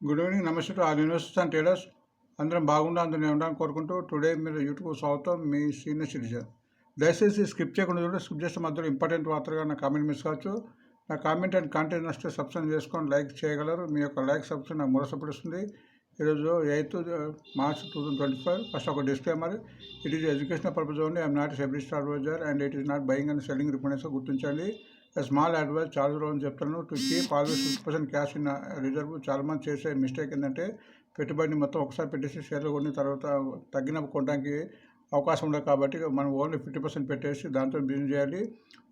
Good evening నమస్తే to all universities and traders అందరం బాగుండా అందరం ఉండాలని కోరుకుంటూ టుడే మీరు యూట్యూబ్ స్వాగతం. మీ సీనియర్ సిటిజన్ దయచేసి స్కిప్ చేయకుండా చూడండి. స్కిప్ చేస్తే మధ్యలో ఇంపార్టెంట్ వార్తగా నా కామెంట్ మిస్ కావచ్చు. నా కామెంట్ అండ్ కంటెంట్ నచ్చితే సబ్స్క్రైబ్ చేసుకొని లైక్ చేయగలరు. మీ యొక్క లైక్ సబ్స్క్రైబ్ నాకు మూడసపడిస్తుంది ఈరోజు eighth March two thousand twenty five first ఒక disclaimer it is educational purpose only I'm not SEBI registered advisor and it is not buying and selling రిఫండెన్స్ గుర్తించండి. స్మాల్ అడ్వైజ్ చాలా రోజులు చెప్తాను. To keep always fifty percent cash in reserve చాలా మంది చేసే mistake ఏంటంటే పెట్టుబడిని మొత్తం ఒకసారి పెట్టేసి షేర్లు కొని తర్వాత తగ్గిన కొనడానికి అవకాశం ఉండదు కాబట్టి మనం ఓన్లీ ఫిఫ్టీ పర్సెంట్ పెట్టేసి దాంతో బిజినెస్ చేయాలి.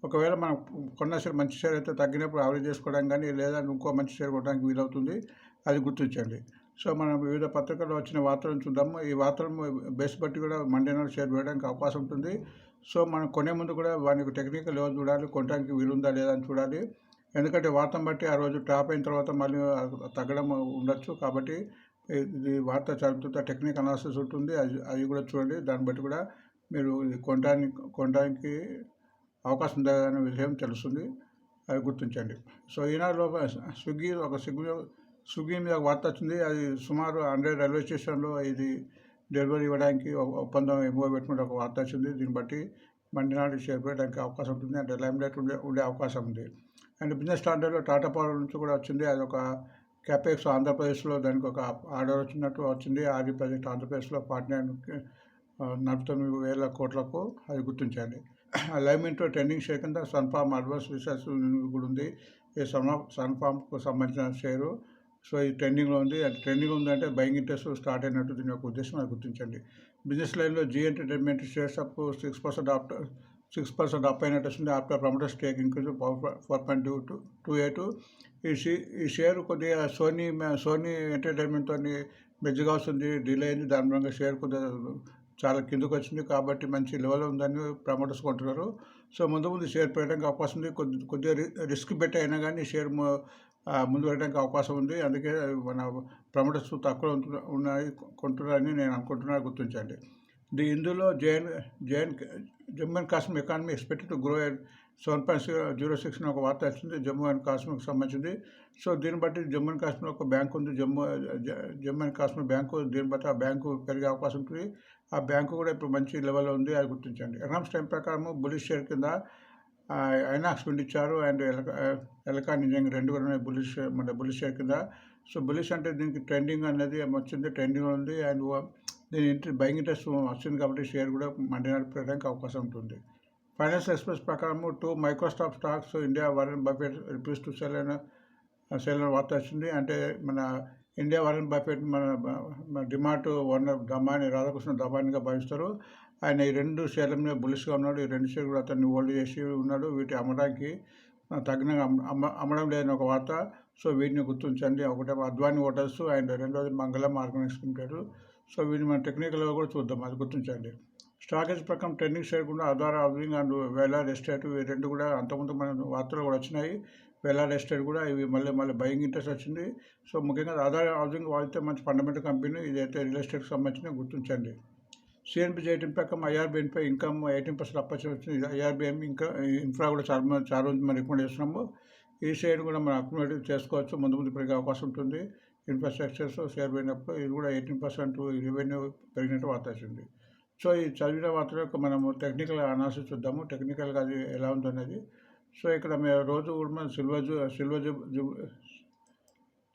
ఒకవేళ మనం కొన్న షేర్ మంచి షేర్ అయితే తగ్గినప్పుడు యావరేజ్ చేసుకోవడానికి కానీ లేదా ఇంకో మంచి షేర్ కొనడానికి వీలవుతుంది. అది గుర్తించండి. సో మనం వివిధ పత్రికల్లో వచ్చిన వార్తలను చూద్దాము. ఈ వార్తలను బేస్ బట్టి కూడా మండే నాడు షేర్ వేయడానికి అవకాశం ఉంటుంది. సో మనం కొనే ముందు కూడా వానికి టెక్నికల్ లెవెల్ చూడాలి కొనడానికి వీలుందా లేదా అని చూడాలి. ఎందుకంటే వార్తను బట్టి ఆ రోజు టాప్ అయిన తర్వాత మళ్ళీ తగ్గడం ఉండొచ్చు కాబట్టి ఇది వార్త చదువుతుంటే టెక్నిక్ అనాలిసిస్ ఉంటుంది. అది అది కూడా చూడండి. దాన్ని బట్టి కూడా మీరు కొనడానికి కొనడానికి అవకాశం ఉందా అనే విషయం తెలుస్తుంది. అది గుర్తించండి. సో ఈనాడులో స్విగ్గీ ఒక స్విగ్గీ స్విగ్గీ మీద ఒక వార్త వచ్చింది. అది సుమారు హండ్రెడ్ రైల్వే స్టేషన్లో ఇది డెలివరీ ఇవ్వడానికి ఒక ఒప్పందం ఎంఓ పెట్టుకుంటే ఒక వార్త వచ్చింది. దీన్ని బట్టి మండినాడు షేర్ పెట్టడానికి అవకాశం ఉంటుంది. అంటే లైమ్లైట్ ఉండే ఉండే అవకాశం ఉంది. అండ్ బిజినెస్ స్టాండర్డ్లో టాటా పవర్ నుంచి కూడా వచ్చింది. అది ఒక క్యాపెక్స్ ఆంధ్రప్రదేశ్లో దానికి ఒక ఆర్డర్ వచ్చినట్టు వచ్చింది. ఆర్డీ ప్రాజెక్ట్ ఆంధ్రప్రదేశ్లో ఫార్టీ నలభై తొమ్మిది వేల కోట్లకు అది గుర్తించండి లైమెంట్ ట్రెండింగ్ షేర్ కింద సన్ఫామ్ అడ్వాన్స్ రీసెర్చ్ కూడా ఉంది. ఈ సన్ సన్ఫామ్కు సంబంధించిన షేరు సో ఇది ట్రెండింగ్లో ఉంది. అది ట్రెండింగ్ ఉందంటే బయింగ్ ఇంట్రెస్ట్ స్టార్ట్ అయినట్టు దీని యొక్క ఉద్దేశం అది గుర్తించండి. బిజినెస్ లైన్లో Zee entertainment shares up six percent after six percent up అయినట్టు వస్తుంది. After promoter stake increase four point two two two eight ఈ షీ ఈ షేర్ కొద్దిగా సోనీ సోనీ ఎంటర్టైన్మెంట్తో మెజ్జిగా వస్తుంది డిలే అయింది. దాని మూలంగా షేర్ కొద్దిగా చాలా కిందకు వచ్చింది. కాబట్టి మంచి లెవెల్ ఉందని ప్రమోటర్స్ కొంటున్నారు. సో ముందు ముందు షేర్ పెట్టడానికి అవకాశం ఉంది. కొద్ది కొద్దిగా రిస్క్ పెట్టి అయినా కానీ షేర్ ముందు పెట్టడానికి అవకాశం ఉంది. అందుకే మన ప్రమోటర్స్ తక్కువ ఉన్నాయి కొంటున్నారని నేను అనుకుంటున్నాను గుర్తించండి. ది ఇందులో జేఎన్ Jain Jammu and Kashmir economy expected to grow at seven point zero six ఒక వార్త వచ్చింది జమ్మూ అండ్ కాశ్మీర్కి సంబంధించింది. సో దీన్ని బట్టి జమ్మూ అండ్ కాశ్మీర్ ఒక బ్యాంక్ ఉంది. జమ్మూ జమ్మూ అండ్ కాశ్మీర్ బ్యాంకు దీన్ని బట్టి ఆ బ్యాంకు పెరిగే అవకాశం ఉంటుంది. ఆ బ్యాంకు కూడా ఇప్పుడు మంచి లెవెల్లో ఉంది అది గుర్తించండి. ఎకనామిక్స్ టైం ప్రకారం బులిష్ షేర్ కింద ఐనాక్స్ విండ్ ఇచ్చారు అండ్ ఎలక్ట్రాన్ ఇంజనీరింగ్ రెండు కూడా బులిష్ మన బులిష్ షేర్ కింద. సో బులిష్ అంటే దీనికి ట్రెండింగ్ అనేది వచ్చింది ట్రెండింగ్ ఉంది. అండ్ దీని ఇంట్రె బయింగ్ ఇంట్రెస్ట్ వచ్చింది కాబట్టి షేర్ కూడా మండి నడిపేయడానికి అవకాశం ఉంటుంది. ఫైనాన్స్ ఎక్స్ప్రెస్ ప్రకారము two Microsoft stocks India Warren Buffett రిపీస్ to sell అయిన సెల్ అయిన వార్త వచ్చింది. అంటే మన ఇండియా వరన్ బఫెట్ మన డిమార్ట్ వన్ దమాని రాధాకృష్ణ దమానిగా భావిస్తారు. ఆయన ఈ రెండు షేర్ల మీద బులిష్గా ఉన్నాడు. ఈ రెండు షేర్లు కూడా అతన్ని హోల్డ్ చేసి ఉన్నాడు వీటి అమ్మడానికి. తగిన అమ్మ అమ్మడం లేదని ఒక వార్త. సో వీటిని గుర్తించండి. ఒకటే అద్వాని హోటల్స్ అండ్ రెండోది మంగళం ఆర్గనైజేషన్ సో వీటిని మనం టెక్నికల్గా కూడా చూద్దాం. అది గుర్తించండి. స్టాకేజ్ ప్రకారం ట్రెండింగ్ చేయకుండా Aadhaar housing and real estate ఇవి రెండు కూడా అంతకుముందు మన వార్తలు కూడా వచ్చినాయి. వేలార్ ఎస్టేట్ కూడా ఇవి మళ్ళీ మళ్ళీ బయింగ్ ఇంట్రెస్ట్ వచ్చింది. సో ముఖ్యంగా ఆధార్ హౌసింగ్ వాడితే మంచి ఫండమెంటల్ కంపెనీ ఇదైతే రియల్ ఎస్టేట్కి సంబంధించిన గుర్తించండి. సిఎన్పి ఎయిటీన్ ప్రకారం ఐఆర్బిఎన్పై ఇన్కమ్ ఎయిటీన్ పర్సెంట్ అప్పచ్చి వచ్చింది. ఇంకా ఇన్ఫ్రా కూడా చాలా చాలా రోజు మనం రికమెండ్ చేస్తున్నాము. ఈ షేర్ కూడా మనం అక్యుమిలేట్ చేసుకోవచ్చు. ముందు ముందు పెరిగే అవకాశం ఉంటుంది. ఇన్ఫ్రాస్ట్రక్చర్స్ షేర్ పోయినప్పుడు ఇది కూడా ఎయిటీన్ పర్సెంట్ రెవెన్యూ పెరిగినట్టు వార్త వచ్చింది. సో ఈ చదివిన వార్త యొక్క మనము టెక్నికల్ అనాలిసిస్ చూద్దాము. టెక్నికల్గా అది ఎలా ఉందనేది సో ఇక్కడ మేము రోజు కూడా మనం సిల్వర్ జూ సిల్వర్ జూ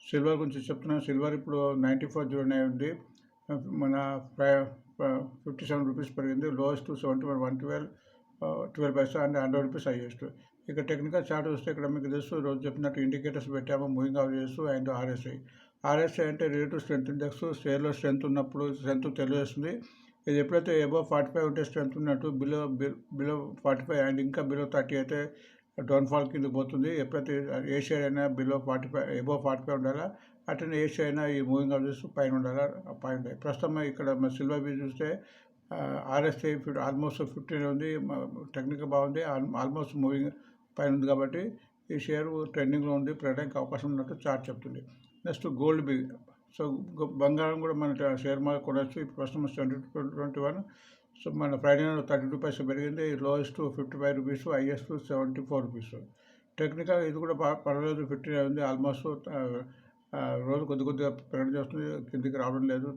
సిల్వర్ గురించి చెప్తున్నాం సిల్వర్ ఇప్పుడు నైంటీ ఫోర్ జీరో ఉంది. మన ఫిఫ్టీ సెవెన్ రూపీస్ పెరిగింది. Lowest seventy one one twelve twelve paisa and hundred rupees highest ఇక టెక్నికల్ చార్ట్ వస్తే ఇక్కడ మీకు తెలుసు రోజు చెప్పినట్టు ఇండికేటర్స్ పెట్టాము moving of and RSI RSI అంటే రిలేటివ్ స్ట్రెంత్ ఇండెక్స్ షేర్లో స్ట్రెంత్ ఉన్నప్పుడు స్ట్రెంత్ తెలియజేస్తుంది. ఇది ఎప్పుడైతే ఎబో ఫార్టీ ఫైవ్ ఉంటే స్ట్రెంత్ ఉన్నట్టు below below forty five and ఇంకా బిలో థర్టీ అయితే డౌన్ఫాల్ కింద పోతుంది. ఎప్పుడైతే ఏ షేర్ అయినా below forty five above forty five ఉండాలా అట్లనే ఏ అయినా ఈ మూవింగ్ ఆఫ్ పైన ఉండాలి? పైన ప్రస్తుతం ఇక్కడ సిల్వర్ బీ చూస్తే ఆర్ఎస్ఐ ఫిఫ్టీ ఆల్మోస్ట్ ఫిఫ్టీన్ ఉంది. టెక్నికల్ బాగుంది. ఆల్మోస్ట్ మూవింగ్ పైన ఉంది కాబట్టి ఈ షేర్ ట్రెండింగ్లో ఉంది. పెట్టడానికి అవకాశం ఉన్నట్టు చార్ట్ చెప్తుంది. నెక్స్ట్ గోల్డ్ బి సో బంగారం కూడా మన షేర్ మార్కెట్ కొనవచ్చు ఇప్పుడు ప్రస్తుతం ట్వంటీ ట్వంటీ వన్ సో మన ఫ్రైడే నాడు థర్టీ టూ పైసలు పెరిగింది. Lowest fifty five rupees highest seventy four rupees. Technical ఇది కూడా బాగా పర్వాలేదు. ఫిఫ్టీ ఉంది. ఆల్మోస్ట్ రోజు కొద్ది కొద్దిగా పెరగడం చేస్తుంది కిందికి రావడం లేదు.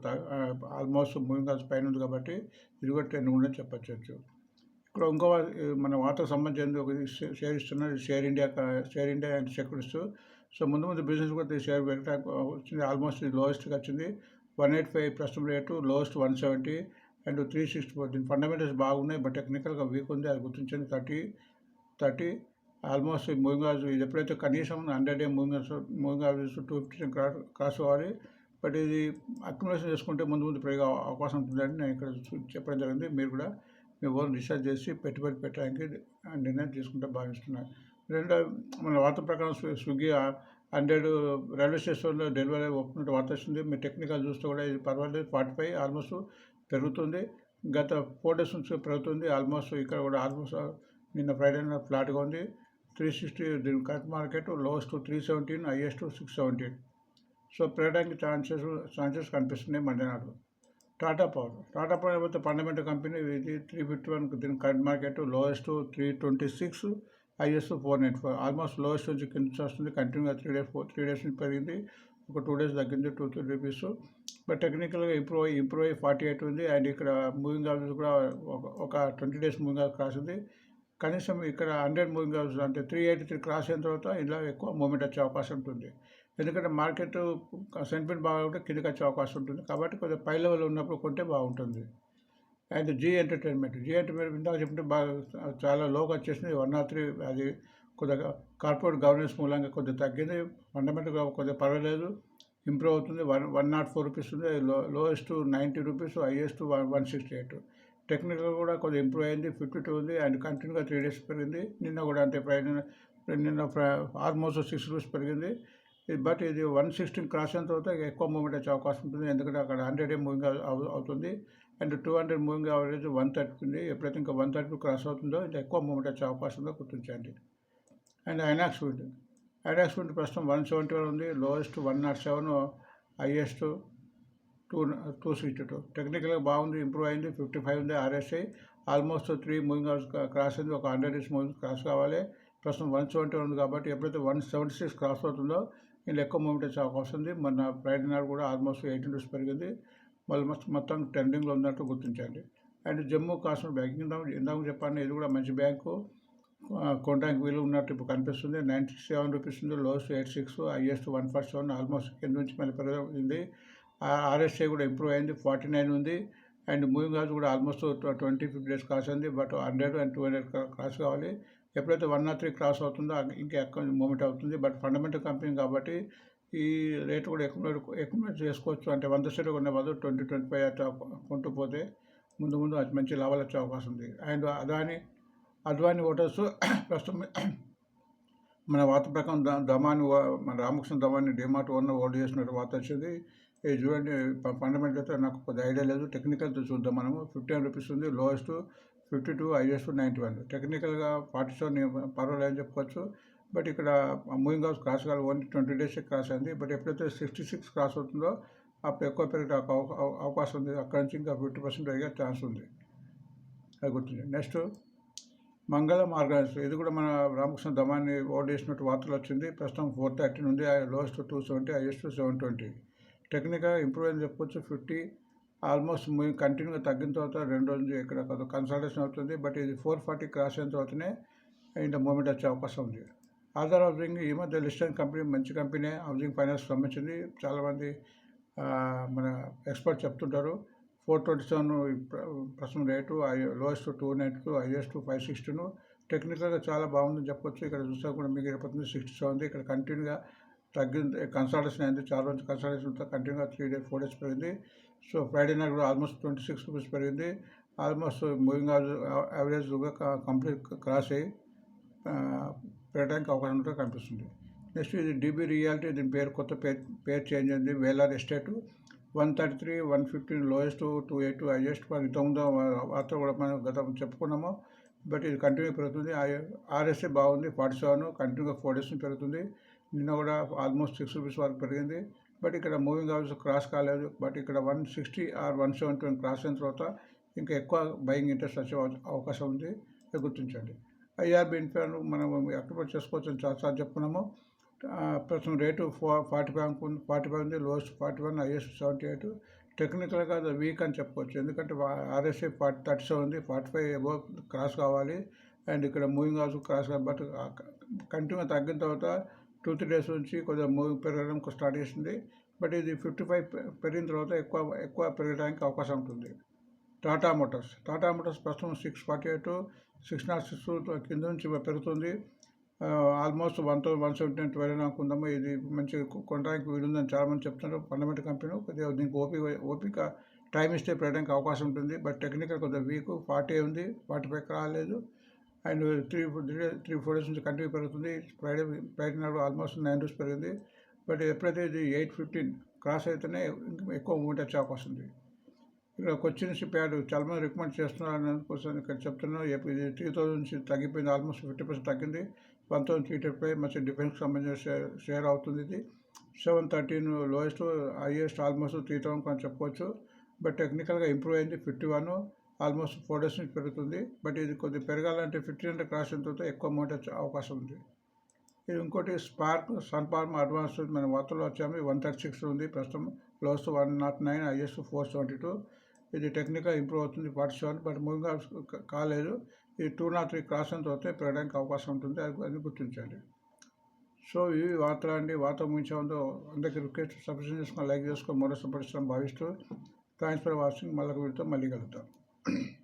ఆల్మోస్ట్ మూవింగ్ కాల్స్ పైన ఉంది కాబట్టి ఇది కూడా ఉందని చెప్పచ్చు ఇక్కడ ఇంకో మన వార్తకు సంబంధించి ఒక షేర్ ఇస్తున్నారు share India share India and securities so ముందు ముందు బిజినెస్ కూడా షేర్ పెట్టడానికి వచ్చింది. ఆల్మోస్ట్ ఇది లోయెస్ట్గా వచ్చింది. వన్ ఎయిట్ ఫైవ్ ప్రస్తుతం rate lowest one seventy and three sixty four. దీని ఫండమెంటల్స్ బాగున్నాయి బట్ టెక్నికల్గా వీక్ ఉంది. అది గుర్తించండి. Thirty thirty almost moving averages ఇది ఎప్పుడైతే కనీసం hundred day moving averages moving averages two fifty cross cross అవ్వాలి బట్ ఇది అక్యుములేషన్ చేసుకుంటే ముందు ముందు పెరిగే అవకాశం ఉంటుందని నేను ఇక్కడ చూ- చెప్పడం జరిగింది. మీరు కూడా మీ ఓన్ రీసెర్చ్ చేసి పెట్టుబడి పెట్టడానికి నిర్ణయం తీసుకుంటే భావిస్తున్నాను రెండో మన వార్త ప్రకారం స్విగ్గీ హండ్రెడ్ రైల్వే స్టేషన్లో డెలివరీ ఒప్పుకున్నట్టు వార్త వస్తుంది మీ టెక్నికల్ చూస్తే కూడా ఇది పర్వాలేదు. ఫార్టీ ఫైవ్ ఆల్మోస్ట్ పెరుగుతుంది. గత ఫోర్ డేస్ నుంచి పెరుగుతుంది. ఆల్మోస్ట్ ఇక్కడ కూడా ఆల్మోస్ట్ నిన్న ఫ్రైడే ఫ్లాట్గా ఉంది. త్రీ సిక్స్టీ దీని cut market lowest three seventeen highest six seventeen. So పెరగడానికి ఛాన్సెస్ ఛాన్సెస్ కనిపిస్తున్నాయి మండేనాడు టాటా పవర్ టాటా పవర్ అయితే ఫండమెంటల్ కంపెనీ ఇది త్రీ ఫిఫ్టీ వన్ దీని current market lowest three twenty six highest four nine four almost lowest నుంచి కింద వస్తుంది. కంటిన్యూగా three days four three days నుంచి పెరిగింది. ఒక టూ డేస్ తగ్గింది టూ త్రీ రూపీస్ బట్ టెక్నికల్గా ఇంప్రూవ్ అయ్యి ఇంప్రూవ్ అయ్యి ఫార్టీ ఎయిట్ ఉంది. అండ్ ఇక్కడ మూవింగ్ అవర్స్ కూడా ఒక- ఒక twenty days moving averages cross ఉంది. కనీసం ఇక్కడ హండ్రెడ్ మూవింగ్ అవర్స్ అంటే త్రీ ఎయిటీ త్రీ క్రాస్ అయిన తర్వాత ఇలా ఎక్కువ మూమెంట్ వచ్చే అవకాశం ఉంటుంది. ఎందుకంటే మార్కెట్ సెంటిమెంట్ బాగుంటే కిందకి వచ్చే అవకాశం ఉంటుంది. కాబట్టి కొద్దిగా పై లెవెల్ ఉన్నప్పుడు కొంటే బాగుంటుంది. And Zee entertainment Zee entertainment ఇందాక చెప్తే బాగా చాలా లోగా వచ్చేసింది. వన్ నాట్ త్రీ అది కొద్దిగా కార్పొరేట్ గవర్నెన్స్ మూలంగా కొద్దిగా తగ్గింది. ఫండమెంటల్గా కొద్దిగా పర్వాలేదు. ఇంప్రూవ్ అవుతుంది. One one nought four rupees ఉంది. Low lowest ninety rupees highest one one sixty eight. Technical కూడా కొద్దిగా ఇంప్రూవ్ అయింది ఫిఫ్టీ టూ ఉంది అండ్ కంటిన్యూగా త్రీ డేస్ పెరిగింది. నిన్న కూడా అంటే ఫ్రైడే నిన్న ఆల్మోస్ట్ సిక్స్ రూపీస్ పెరిగింది. ఇది బట్ ఇది వన్ సిక్స్టీన్ క్రాస్ అయిన తర్వాత ఎక్కువ మూమెంట్ వచ్చే అవకాశం ఉంటుంది. ఎందుకంటే అక్కడ హండ్రెడ్ ఏ మూవింగ్ అవుతుంది. And two hundred moving average one thirty ఉంది. ఎప్పుడైతే ఇంకా వన్ థర్టీ క్రాస్ అవుతుందో ఇంకా ఎక్కువ మూమెంట్ వచ్చే అవకాశం ఉందో గుర్తించండి and Inox wind Inox wind ప్రస్తుతం వన్ సెవెంటీ వన్ ఉంది. Lowest one nought seven highest two two sixty two. టెక్నికల్గా బాగుంది ఇంప్రూవ్ అయింది ఫిఫ్టీ ఫైవ్ ఉంది RSI almost three moving averages cross అయింది ఒక హండ్రెడ్ ఇస్ మూవింగ్ క్రాస్ కావాలి. ప్రస్తుతం వన్ సెవెంటీ ఉంది కాబట్టి ఎప్పుడైతే వన్ సెవెంటీ సిక్స్ క్రాస్ అవుతుందో నేను ఎక్కువ మూమెంట్ వచ్చే అవకాశం ఉంది. మన ఫ్రైడే నాడు కూడా ఆల్మోస్ట్ ఎయిటీన్ రూపీస్ పెరిగింది. మళ్ళీ మొత్తం మొత్తం ట్రెండింగ్లో ఉన్నట్టు గుర్తించండి. అండ్ జమ్మూ కాశ్మీర్ బ్యాంక్ ఇందాక చెప్పాను ఇది కూడా మంచి బ్యాంకు. కొనడానికి వీలు ఉన్నట్టు ఇప్పుడు కనిపిస్తుంది. నైంటీ సెవెన్ రూపీస్ ఉంది lows eight six highest one forty seven almost కింద నుంచి మళ్ళీ పెరిగింది ఆర్ఎస్ఐ కూడా ఇంప్రూవ్ అయింది. ఫార్టీ నైన్ ఉంది. అండ్ మూవింగ్ అవర్స్ కూడా almost twenty fifty days cross అయింది but hundred and two hundred cross కావాలి. ఎప్పుడైతే వన్ నాట్ త్రీ క్రాస్ అవుతుందో ఇంకా ఎక్కువ మూమెంట్ అవుతుంది. బట్ ఫండమెంటల్ కంపెనీ కాబట్టి ఈ రేట్ కూడా ఎక్కువ ఎక్కువ చేసుకోవచ్చు. అంటే వంద షేర్ కొనే బదులు ట్వంటీ ట్వంటీ ఫైవ్ అట్లా కొంటూ పోతే ముందు ముందు అది మంచి లాభాలు వచ్చే అవకాశం ఉంది. అండ్ అదాని అద్వాని ఓటర్స్ ప్రస్తుతం మన వార్త ప్రకారం ద- దమాని మన రామకృష్ణ దమాని డిమార్ట్ ఓనర్ ఓల్డ్ చేసినట్టు వార్త వచ్చింది. ఇది చూడండి ఫండమెంటల్తో అయితే నాకు కొద్ది ఐడియా లేదు. టెక్నికల్తో చూద్దాం మనము. ఫిఫ్టీన్ రూపీస్ ఉంది lowest fifty two highest ninety one. టెక్నికల్గా ఫార్టీ సెవెన్ పర్వాలేదు అని చెప్పుకోవచ్చు బట్ ఇక్కడ మూవింగ్ హౌస్ క్రాస్ కాదు ఓన్లీ ట్వంటీ డేస్ క్రాస్ అయింది. బట్ ఎప్పుడైతే సిక్స్టీ సిక్స్ క్రాస్ అవుతుందో అప్పుడు ఎక్కువ పెరిగే అవకాశం ఉంది. అక్కడ నుంచి ఇంకా ఫిఫ్టీ పర్సెంట్ అయ్యే ఛాన్స్ ఉంది. అది గుర్తుంది. నెక్స్ట్ మంగళం ఆర్గనైజ్ ఇది కూడా మన రామకృష్ణ దమాన్ని ఓల్డ్ చేసినట్టు వార్తలు వచ్చింది. ప్రస్తుతం ఫోర్ థర్టీ నుండి lowest two seventy highest seven twenty. Technical improve అని చెప్పొచ్చు. ఫిఫ్టీ ఆల్మోస్ట్ మేము కంటిన్యూగా తగ్గిన తర్వాత రెండు రోజులు ఇక్కడ కన్సల్టేషన్ అవుతుంది. బట్ ఇది ఫోర్ ఫార్టీ క్రాస్ అయిన తర్వాతనే ఇంత మూమెంట్ వచ్చే అవకాశం ఉంది. ఆధార్ హౌసింగ్ ఈ మధ్య లిస్టెడ్ కంపెనీ మంచి కంపెనీ హౌసింగ్ ఫైనాన్స్ సంబంధించింది. చాలామంది మన ఎక్స్పర్ట్ చెప్తుంటారు. ఫోర్ ట్వంటీ సెవెన్ ప్రస్తుతం rate lowest two nine two highest five sixteen. టెక్నికల్గా చాలా బాగుందని చెప్పొచ్చు. ఇక్కడ చూస్తే కూడా మీకు ఇరవై సిక్స్టీ సెవెన్ ఇక్కడ కంటిన్యూగా తగ్గింది కన్సల్టేషన్ అయింది. చాలా రోజు కన్సల్టేషన్తో కంటిన్యూగా త్రీ డేస్ ఫోర్ డేస్ పెరిగింది. సో ఫ్రైడే నైట్ కూడా ఆల్మోస్ట్ ట్వంటీ సిక్స్ రూపీస్ పెరిగింది almost moving average complete cross అయ్యి పెట్టడానికి అవకాశం ఉంటే కనిపిస్తుంది. నెక్స్ట్ ఇది డీబీ రియాలిటీ దీని పేరు కొత్త పేరు పేరు చేంజ్ అయింది. Valor estate one thirty three one fifteen lowest two eight highest ఇంతకుముందు వార్త కూడా మనం గత చెప్పుకున్నాము. బట్ ఇది కంటిన్యూ పెరుగుతుంది. ఆర్ఎస్ఏ బాగుంది ఫార్టీ సెవెన్ కంటిన్యూగా ఫోర్ డేస్ పెరుగుతుంది. నిన్న కూడా ఆల్మోస్ట్ సిక్స్ రూపీస్ వరకు పెరిగింది. బట్ ఇక్కడ మూవింగ్ అవర్స్ క్రాస్ కాలేదు. బట్ ఇక్కడ one sixty or one seventy cross అయిన తర్వాత ఇంకా ఎక్కువ బయింగ్ ఇంట్రెస్ట్ వచ్చే అవకాశం ఉంది. గుర్తించండి. ఐఆర్బి ఇన్ఫ్యాన్ మనం అక్టివేట్ చేసుకోవచ్చు అని చాలాసార్లు చెప్పుకున్నాము. ప్రస్తుతం రేటు ఫో ఫార్టీ ఫైవ్ ఫార్టీ ఫైవ్ ఉంది. Lowest forty one highest seventy eight. టెక్నికల్గా అది వీక్ అని చెప్పవచ్చు ఎందుకంటే ఆర్ఎస్ఐ ఫార్టీ థర్టీ సెవెన్ ఉంది. ఫార్టీ ఫైవ్ ఎబో క్రాస్ కావాలి. అండ్ ఇక్కడ మూవింగ్ హౌస్ క్రాస్ కావాలి. బట్ కంటిన్యూ తగ్గిన తర్వాత టూ త్రీ డేస్ నుంచి కొద్దిగా మూవింగ్ పెరగడం స్టార్ట్ చేసింది. బట్ ఇది ఫిఫ్టీ ఫైవ్ పెరిగిన తర్వాత ఎక్కువ ఎక్కువ పెరగడానికి అవకాశం ఉంటుంది. టాటా మోటార్స్. టాటా మోటార్స్ ప్రస్తుతం six forty eight six nought six కింద నుంచి పెరుగుతుంది. Almost one thousand one seventy nine twelve అనుకుందాము ఇది మంచి కొనడానికి వీలుందని చాలామంది చెప్తున్నారు. Fundamental company. కొద్దిగా దీనికి ఓపిక ఓపిక టైం ఇస్తే పెరగడానికి అవకాశం ఉంటుంది. బట్ టెక్నికల్ కొద్దిగా వీక్ ఫార్టీ ఉంది. ఫార్టీ ఫైవ్ రాలేదు. And three three four days నుంచి కంటిన్యూ పెరుగుతుంది. ఫ్రైడే ఫ్రైడే నాడు ఆల్మోస్ట్ నైన్ రూస్ పెరిగింది. బట్ ఎప్పుడైతే ఇది ఎయిట్ ఫిఫ్టీన్ క్రాస్ అయితేనే ఇంకా ఎక్కువ మూమెంట్ వచ్చే అవకాశం ఉంది. ఇక్కడ కొచ్చిన్ ప్యాడ్ యార్డ్ చాలా మంది రికమెండ్ చేస్తున్నారు కోసం ఇక్కడ చెప్తున్నాను ఇది త్రీ థౌసండ్ నుంచి తగ్గిపోయింది. ఆల్మోస్ట్ ఫిఫ్టీ పర్సెంట్ తగ్గింది. వన్ థౌసండ్ త్రీ ఫైవ్ మంచి డిఫెన్స్కి సంబంధించిన షేర్ షేర్ అవుతుంది ఇది. Seven thirteen lowest highest almost three thousand కొంచెం చెప్పుకోవచ్చు బట్ టెక్నికల్గా ఇంప్రూవ్ అయింది fifty one. Almost four days నుంచి పెరుగుతుంది. బట్ ఇది కొద్దిగా పెరగాలంటే ఫిఫ్టీన్ హండ్రెడ్ క్రాస్ అయిన తర్వాత ఎక్కువ అమౌంట్ వచ్చే అవకాశం ఉంది. ఇది ఇంకోటి స్పార్క్ సన్ ఫార్మ్ అడ్వాన్స్ మన వార్తలో వచ్చాము. వన్ థర్టీ సిక్స్ ఉంది. ప్రస్తుతం lows one nought nine highest four seventy two. ఇది టెక్నికల్ ఇంప్రూవ్ అవుతుంది ఫార్టీ సెవెన్ బట్ మూవింగ్ కాలేదు. ఇది టూ నాట్ త్రీ క్రాస్ అంత వస్తే పెరగడానికి అవకాశం ఉంటుంది. అది అది గుర్తించండి. సో ఇవి వార్తలు అండి. వార్త ముంచే ముందు అందరికీ రిక్వెస్ట్ సబ్స్క్రైబ్ చేసుకొని లైక్ చేసుకొని మరో సపోర్ట్ భావిస్తూ. Thanks for watching. మళ్ళీ వీడితో మళ్ళీ కలుగుతాం Mm-hmm.